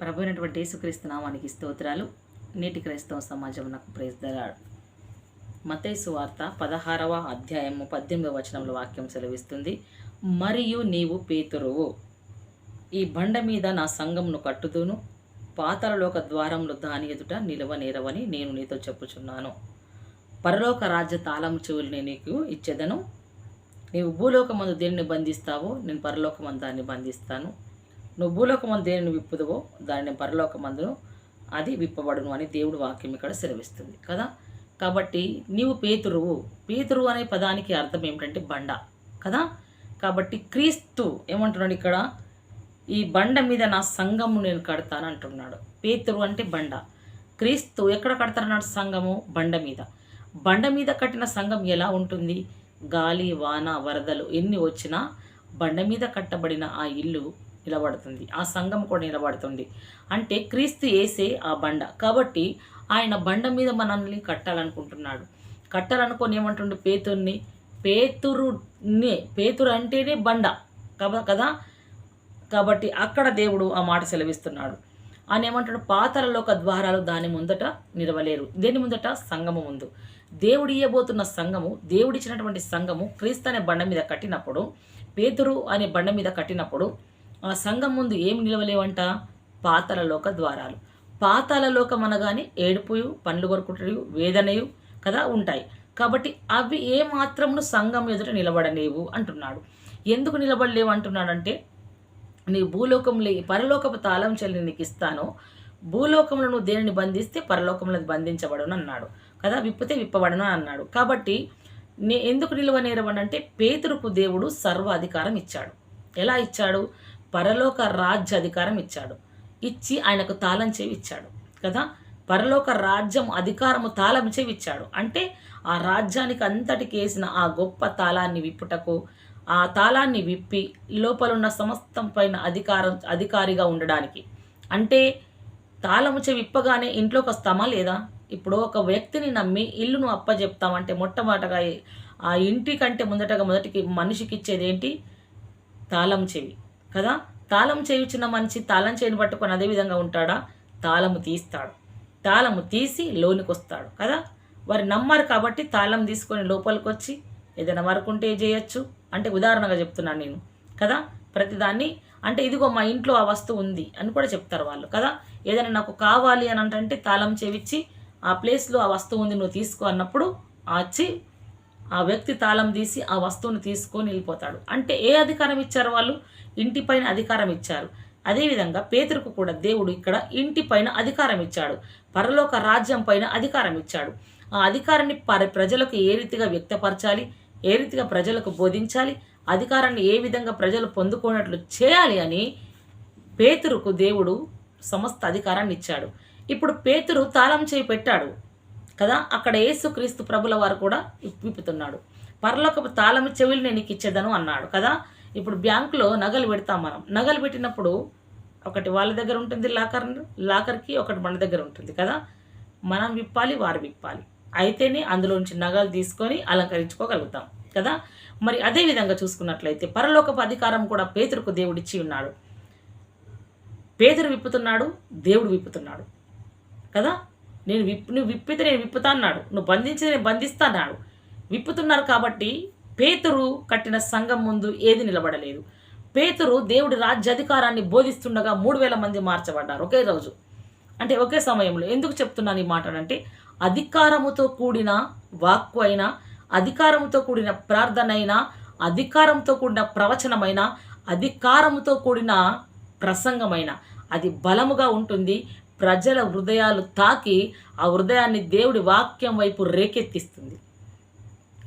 ప్రభు అయినటువంటి యేసుక్రీస్తు నామానికి స్తోత్రాలు. నేటి క్రైస్తవ సమాజం నాకు ప్రేస్తరాడు మతేసు వార్త పదహారవ అధ్యాయము పద్దెనిమిదవ వచనంలో వాక్యం సెలవిస్తుంది. మరియు నీవు పేతురువు ఈ బండ మీద నా సంఘమును కట్టుదును పాతలలోక ద్వారంలో దాని ఎదుట నిలవనేరవని నేను నీతో చెప్పుచున్నాను. పరలోక రాజ్య తాళం చెవులు నేను నీకు ఇచ్చేదను. నీవు భూలోకమందు దేనిని బంధిస్తావో నేను పరలోకమందు దాన్ని బంధిస్తాను. నువ్వు భూలోకమందు దేనిని విప్పుదువో దానిని పరలోకమందును అది విప్పబడును అని దేవుడు వాక్యం ఇక్కడ సెలవిస్తుంది కదా? కాబట్టి నీవు పేతురువు. పేతురు అనే పదానికి అర్థం ఏమిటంటే బండ కదా? కాబట్టి క్రీస్తు ఏమంటున్నాడు ఇక్కడ? ఈ బండ మీద నా సంఘము నేను కడతాను అంటున్నాడు. పేతురు అంటే బండ. క్రీస్తు ఎక్కడ కడతారన్నాడు సంఘము? బండ మీద. బండ మీద కట్టిన సంఘం ఎలా ఉంటుంది? గాలి వాన వరదలు ఎన్ని వచ్చినా బండ మీద కట్టబడిన ఆ ఇల్లు నిలబడుతుంది. ఆ సంఘం కూడా నిలబడుతుంది. అంటే క్రీస్తు వేసే ఆ బండ. కాబట్టి ఆయన బండ మీద మనల్ని కట్టాలనుకుంటున్నాడు. కట్టాలనుకొని ఏమంటుండు? పేతుర్ని పేతురుని పేతురు అంటేనే బండ. కదా? కాబట్టి అక్కడ దేవుడు ఆ మాట సెలవిస్తున్నాడు. ఆయన ఏమంటాడు? పాతలలోక ద్వారాలు దాని ముందట నిలవలేరు. దేని ముందట? సంఘము ముందు. దేవుడు ఇయ్యబోతున్న సంఘము దేవుడిచ్చినటువంటి సంఘము క్రీస్తు అనే బండ మీద కట్టినప్పుడు పేతురు అనే బండ మీద కట్టినప్పుడు ఆ సంఘం ముందు ఏం నిలవలేవంట? పాతలలోక ద్వారాలు. పాతాలలోకం అనగానే ఏడుపుయు పండ్లు కొరుకుటయు వేదనయు కదా ఉంటాయి. కాబట్టి అవి ఏ మాత్రమును సంఘం ఎదుట నిలబడలేవు అంటున్నాడు. ఎందుకు నిలబడలేవు అంటున్నాడంటే నీ భూలోకంలో పరలోకపు తాళం చెల్లి నీకు ఇస్తాను. భూలోకంలో నువ్వు దేనిని బంధిస్తే పరలోకంలో బంధించబడను అన్నాడు. కదా? విప్పితే విప్పబడను అని అన్నాడు. కాబట్టి నే ఎందుకు నిలువ నేరవనంటే పేతురుకు దేవుడు సర్వ అధికారం ఇచ్చాడు. ఎలా ఇచ్చాడు? పరలోక రాజ్య అధికారం ఇచ్చాడు. ఇచ్చి ఆయనకు తాళం చెవి ఇచ్చాడు కదా? పరలోక రాజ్యం అధికారము తాళం చెవి ఇచ్చాడు అంటే ఆ రాజ్యానికి అంతటికి వేసిన ఆ గొప్ప తాళాన్ని విప్పుటకు ఆ తాళాన్ని విప్పి లోపలున్న సమస్తం పైన అధికారం అధికారిగా ఉండడానికి. అంటే తాళము చెవి విప్పగానే ఇంట్లోకి వస్తామా లేదా? ఇప్పుడు ఒక వ్యక్తిని నమ్మి ఇల్లును అప్పజెప్తామంటే మొట్టమొదటగా ఆ ఇంటి కంటే ముందటగా మొదటికి మనిషికి ఇచ్చేది ఏంటి? తాళం చెవి. కదా? తాళం చేయించిన మనిషి తాళం చేయని పట్టుకొని అదే విధంగా ఉంటాడా? తాళము తీస్తాడు. తాళము తీసి లోనికి వస్తాడు కదా? వారు నమ్మారు కాబట్టి తాళం తీసుకొని లోపలికి వచ్చి ఏదైనా వర్క్ ఉంటే చేయొచ్చు. అంటే ఉదాహరణగా చెప్తున్నాను నేను కదా? ప్రతిదాన్ని అంటే ఇదిగో మా ఇంట్లో ఆ వస్తువు ఉంది అని కూడా చెప్తారు వాళ్ళు కదా? ఏదైనా నాకు కావాలి అని అంటే తాళం చేవిచ్చి ఆ ప్లేస్లో ఆ వస్తువు ఉంది నువ్వు తీసుకో అన్నప్పుడు వచ్చి ఆ వ్యక్తి తాళం తీసి ఆ వస్తువుని తీసుకొని వెళ్ళిపోతాడు. అంటే ఏ అధికారం ఇచ్చారు వాళ్ళు? ఇంటిపైన అధికారం ఇచ్చారు. అదేవిధంగా పేతురుకు కూడా దేవుడు ఇక్కడ ఇంటిపైన అధికారం ఇచ్చాడు. పరలోక రాజ్యం పైన అధికారం ఇచ్చాడు. ఆ అధికారాన్ని పర ప్రజలకు ఏ రీతిగా వ్యక్తపరచాలి? ఏ రీతిగా ప్రజలకు బోధించాలి? అధికారాన్ని ఏ విధంగా ప్రజలు పొందుకున్నట్లు చేయాలి అని పేతురుకు దేవుడు సమస్త అధికారాన్ని ఇచ్చాడు. ఇప్పుడు పేతురు తాళం చేయి పెట్టాడు. కదా? అక్కడ యేసుక్రీస్తు ప్రభుల వారు కూడా విప్పుతున్నాడు. పరలోకపు తాళం చెవులు నేను నీకు ఇచ్చేదను అన్నాడు కదా? ఇప్పుడు బ్యాంకులో నగలు పెడతాం మనం. నగలు పెట్టినప్పుడు ఒకటి వాళ్ళ దగ్గర ఉంటుంది లాకర్ లాకర్కి ఒకటి మన దగ్గర ఉంటుంది కదా? మనం విప్పాలి వారు విప్పాలి. అయితేనే అందులోంచి నగలు తీసుకొని అలంకరించుకోగలుగుతాం కదా? మరి అదే విధంగా చూసుకున్నట్లయితే పరలోకపు అధికారం కూడా పేతురుకు దేవుడిచ్చి ఉన్నాడు. పేదరు విప్పుతున్నాడు దేవుడు విప్పుతున్నాడు కదా? నేను విప్ నువ్వు విప్పితే నేను విప్పుతా అన్నాడు. నువ్వు బంధించితే నేను బంధిస్తా అన్నాడు. విప్పుతున్నారు కాబట్టి పేతురు కట్టిన సంఘం ముందు ఏది నిలబడలేదు. పేతురు దేవుడి రాజ్యాధికారాన్ని బోధిస్తుండగా మూడు వేల మంది మార్చబడ్డారు ఒకే రోజు. అంటే ఒకే సమయంలో. ఎందుకు చెప్తున్నాను ఈ మాట అంటే అధికారముతో కూడిన వాక్కు అయినా అధికారముతో కూడిన ప్రార్థన అయినా అధికారంతో కూడిన ప్రవచనమైన అధికారముతో కూడిన ప్రసంగమైన అది బలముగా ఉంటుంది ప్రజల హృదయాలు తాకి ఆ హృదయాన్ని దేవుడి వాక్యం వైపు రేకెత్తిస్తుంది.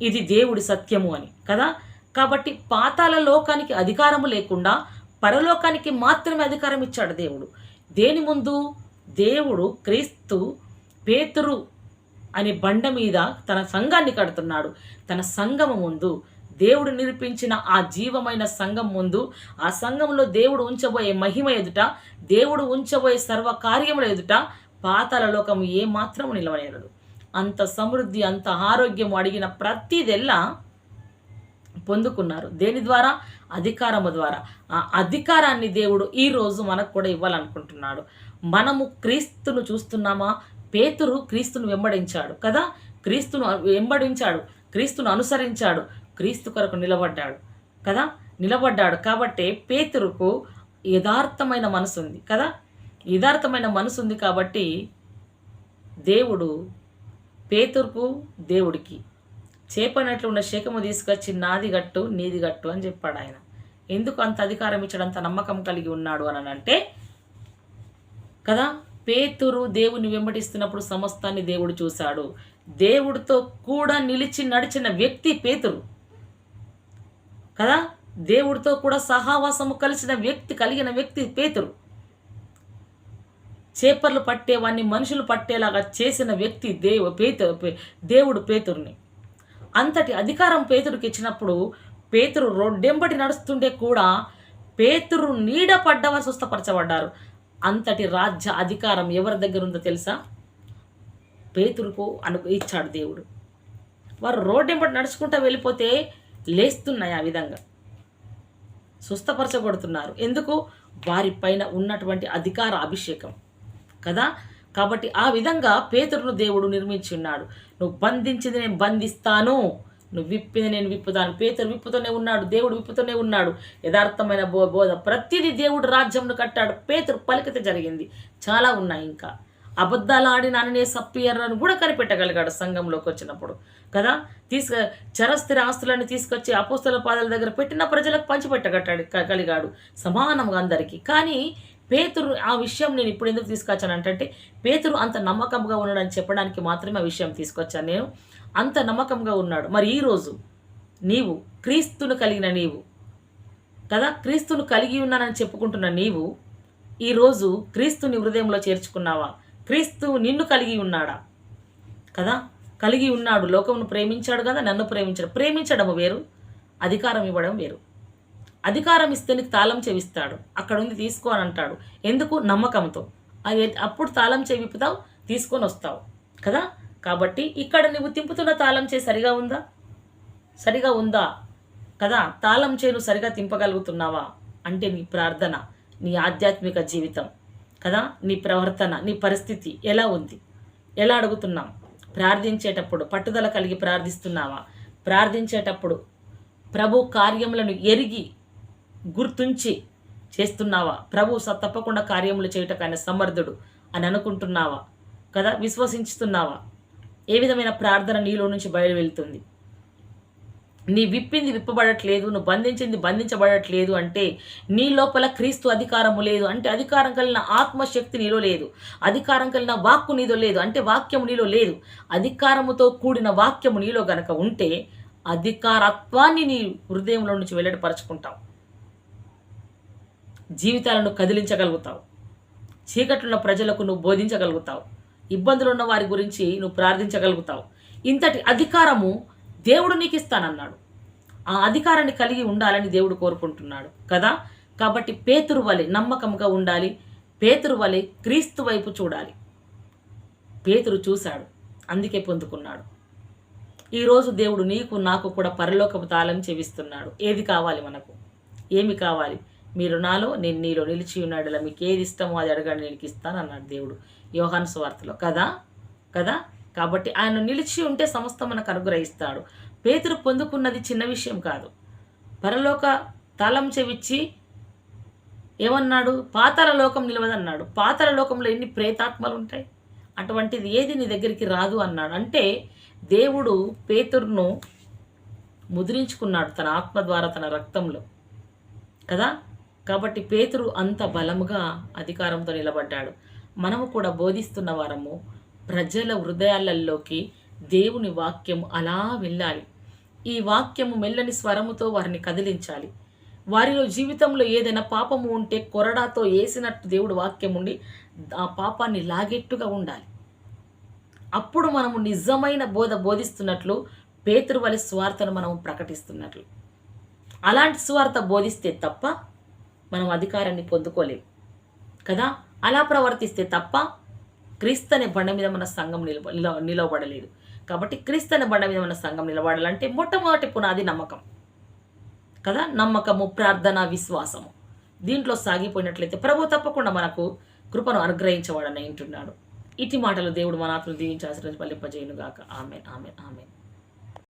ఇది దేవుడి సత్యము అని కదా? కాబట్టి పాతాల లోకానికి అధికారము లేకుండా పరలోకానికి మాత్రమే అధికారం ఇచ్చాడు దేవుడు. దేని ముందు? దేవుడు క్రీస్తు పేతురు అనే బండ మీద తన సంఘాన్ని కడుతున్నాడు. తన సంఘము ముందు దేవుడు నిరూపించిన ఆ జీవమైన సంఘం ముందు ఆ సంఘంలో దేవుడు ఉంచబోయే మహిమ ఎదుట దేవుడు ఉంచబోయే సర్వ కార్యముల ఎదుట పాతాల లోకము ఏ మాత్రము నిలవనేరదు. అంత సమృద్ధి అంత ఆరోగ్యం అడిగిన ప్రతిదెల్లా పొందుకున్నారు. దేని ద్వారా? అధికారము ద్వారా. ఆ అధికారాన్ని దేవుడు ఈ రోజు మనకు కూడా ఇవ్వాలనుకుంటున్నాడు. మనము క్రీస్తును చూస్తున్నామా? పేతురు క్రీస్తును వెంబడించాడు కదా? క్రీస్తును వెంబడించాడు. క్రీస్తును అనుసరించాడు. క్రీస్తు కొరకు నిలబడ్డాడు. కదా? నిలబడ్డాడు. కాబట్టి పేతురుకు యథార్థమైన మనసు ఉంది కదా? యథార్థమైన మనసు ఉంది కాబట్టి దేవుడు పేతురుకు దేవుడికి చేపనట్లు ఉన్న శకము తీసుకొచ్చి నాది గట్టు నీది గట్టు అని చెప్పాడు ఆయన. ఎందుకు అంత అధికారం ఇచ్చడంత నమ్మకం కలిగి ఉన్నాడు అని అంటే కదా? పేతురు దేవుని వెంబడిస్తున్నప్పుడు సమస్తాన్ని దేవుడు చూశాడు. దేవుడితో కూడా నిలిచి నడిచిన వ్యక్తి పేతురు. కదా? దేవుడితో కూడా సహావాసము కలిసిన వ్యక్తి కలిగిన వ్యక్తి పేతురు. చేపర్లు పట్టేవాన్ని మనుషులు పట్టేలాగా చేసిన వ్యక్తి దేవు పేతు దేవుడు పేతురుని. అంతటి అధికారం పేతుడికి ఇచ్చినప్పుడు పేతురు రోడ్డెంబడి నడుస్తుంటే కూడా పేతురు నీడ పడ్డవారు స్వస్థపరచబడ్డారు. అంతటి రాజ్య అధికారం ఎవరి దగ్గర ఉందో తెలుసా? పేతురుకు అను ఇచ్చాడు దేవుడు. వారు రోడ్డెంబడి నడుచుకుంటూ వెళ్ళిపోతే లేస్తున్నాయి ఆ విధంగా. స్వస్థపరచబడుతున్నారు. ఎందుకు? వారిపైన ఉన్నటువంటి అధికార అభిషేకం. కదా? కాబట్టి ఆ విధంగా పేతురును దేవుడు నిర్మించి ఉన్నాడు. నువ్వు బంధించింది నేను బంధిస్తాను. నువ్వు విప్పింది నేను విప్పుతాను. పేతురు విప్పుతూనే ఉన్నాడు. దేవుడు విప్పుతూనే ఉన్నాడు. యథార్థమైన బో బోధ. ప్రతిదీ దేవుడు రాజ్యంను కట్టాడు. పేతురు పలికితే జరిగింది. చాలా ఉన్నాయి ఇంకా. అబద్ధాలు ఆడిన అననే సప్పియర్రను కూడా కనిపెట్టగలిగాడు సంఘంలోకి వచ్చినప్పుడు. కదా? తీసుక చరస్థిర ఆస్తులన్నీ తీసుకొచ్చి అపోస్తుల పాదాల దగ్గర పెట్టిన ప్రజలకు పంచిపెట్టగట్టాడు కలిగాడు సమానంగా అందరికీ. కానీ పేతురు ఆ విషయం నేను ఇప్పుడు ఎందుకు తీసుకొచ్చానంటే పేతురు అంత నమ్మకంగా ఉన్నాడని చెప్పడానికి మాత్రమే ఆ విషయం తీసుకొచ్చాను నేను. అంత నమ్మకంగా ఉన్నాడు. మరి ఈరోజు నీవు క్రీస్తును కలిగిన నీవు కదా? క్రీస్తును కలిగి ఉన్నానని చెప్పుకుంటున్న నీవు ఈరోజు క్రీస్తుని హృదయంలో చేర్చుకున్నావా? క్రీస్తు నిన్ను కలిగి ఉన్నాడా? కదా? కలిగి ఉన్నాడు లోకమును ప్రేమించాడు కదా నన్ను ప్రేమించాడు. ప్రేమించడం వేరు అధికారం ఇవ్వడం వేరు. అధికారం ఇస్తే నీకు తాళం చెవిస్తాడు. అక్కడ ఉంది తీసుకో అని అంటాడు. ఎందుకు? నమ్మకంతో. అది అప్పుడు తాళం చెవిపుతావు తీసుకొని వస్తావు. కదా? కాబట్టి ఇక్కడ నువ్వు తింపుతున్న తాళం చేయి సరిగా ఉందా? సరిగా ఉందా? కదా? తాళం చేను సరిగా తింపగలుగుతున్నావా? అంటే నీ ప్రార్థన నీ ఆధ్యాత్మిక జీవితం. కదా? నీ ప్రవర్తన నీ పరిస్థితి ఎలా ఉంది? ఎలా అడుగుతున్నాం? ప్రార్థించేటప్పుడు పట్టుదల కలిగి ప్రార్థిస్తున్నావా? ప్రార్థించేటప్పుడు ప్రభు కార్యములను ఎరిగి గుర్తుంచి చేస్తున్నావా? ప్రభు స- తప్పకుండా కార్యములు చేయుటకు ఆయన సమర్థుడు అని అనుకుంటున్నావా? కదా? విశ్వసించుతున్నావా? ఏ విధమైన ప్రార్థన నీలో నుంచి బయలు వెళ్తుంది నీ విప్పింది విప్పబడట్లేదు నువ్వు బంధించింది బంధించబడట్లేదు అంటే నీ లోపల క్రీస్తు అధికారము లేదు. అంటే అధికారం కలిగిన ఆత్మశక్తి నీలో లేదు. అధికారం కలిగిన వాక్కు నీలో లేదు. అంటే వాక్యము నీలో లేదు. అధికారముతో కూడిన వాక్యము నీలో గనక ఉంటే అధికారత్వాన్ని నీ హృదయంలో నుంచి వెల్లడిపరచుకుంటావు. జీవితాలను కదిలించగలుగుతావు. చీకట్లున్న ప్రజలకు నువ్వు బోధించగలుగుతావు. ఇబ్బందులు ఉన్న వారి గురించి నువ్వు ప్రార్థించగలుగుతావు. ఇంతటి అధికారము దేవుడు నీకు ఇస్తానన్నాడు ఆ అధికారాన్ని కలిగి ఉండాలని దేవుడు కోరుకుంటున్నాడు కదా? కాబట్టి పేతురు వలె నమ్మకంగా ఉండాలి. పేతురు వలె క్రీస్తు వైపు చూడాలి. పేతురు చూశాడు అందుకే పొందుకున్నాడు. ఈరోజు దేవుడు నీకు నాకు కూడా పరలోకపు తాళం చెవిస్తున్నాడు. ఏది కావాలి మనకు? ఏమి కావాలి? మీరు నాలో నేను నీలో నిలిచి ఉన్నాడు మీకు ఏది ఇష్టమో అది అడగండి నేను ఇస్తాను అన్నాడు దేవుడు యోహాను స్వార్థలో కదా? కదా? కాబట్టి ఆయన నిలిచి ఉంటే సమస్తం మనకు అనుగ్రహిస్తాడు. పేతురు పొందుకున్నది చిన్న విషయం కాదు. పరలోక తాళం చెవిచ్చి ఏమన్నాడు? పాతాల లోకం నిలవదన్నాడు. పాతాల లోకంలో ఎన్ని ప్రేతాత్మలు ఉంటాయి? అటువంటిది ఏది నీ దగ్గరికి రాదు అన్నాడు. అంటే దేవుడు పేతురును ముద్రించుకున్నాడు తన ఆత్మ ద్వారా తన రక్తంలో. కదా? కాబట్టి పేతురు అంత బలముగా అధికారంతో నిలబడ్డాడు. మనము కూడా బోధిస్తున్న వారము ప్రజల హృదయాలలోకి దేవుని వాక్యం అలా వెళ్ళాలి. ఈ వాక్యము మెల్లని స్వరముతో వారిని కదిలించాలి. వారిలో జీవితంలో ఏదైనా పాపము ఉంటే కొరడాతో వేసినట్టు దేవుడు వాక్యం ఉండి ఆ పాపాన్ని లాగెట్టుగా ఉండాలి. అప్పుడు మనము నిజమైన బోధ బోధిస్తున్నట్లు పేతృవలి స్వార్థను మనం ప్రకటిస్తున్నట్లు. అలాంటి స్వార్థ బోధిస్తే తప్ప మనం అధికారాన్ని పొందుకోలేం. కదా? అలా ప్రవర్తిస్తే తప్ప క్రీస్తు అనే బండ మీద మన సంఘం నిలబ నిలవ నిలవబడలేదు కాబట్టి క్రీస్తు అనే బండ మీద మన సంఘం నిలబడాలంటే మొట్టమొదటి పునాది నమ్మకం. కదా? నమ్మకము ప్రార్థన విశ్వాసము. దీంట్లో సాగిపోయినట్లయితే ప్రభు తప్పకుండా మనకు కృపను అనుగ్రహించవాడని వింటున్నాడు ఇటు మాటలు దేవుడు మన ఆత్మను దీవించి ఆశీర్వదించి ఫలింపజేయును గాక ఆమె ఆమె ఆమె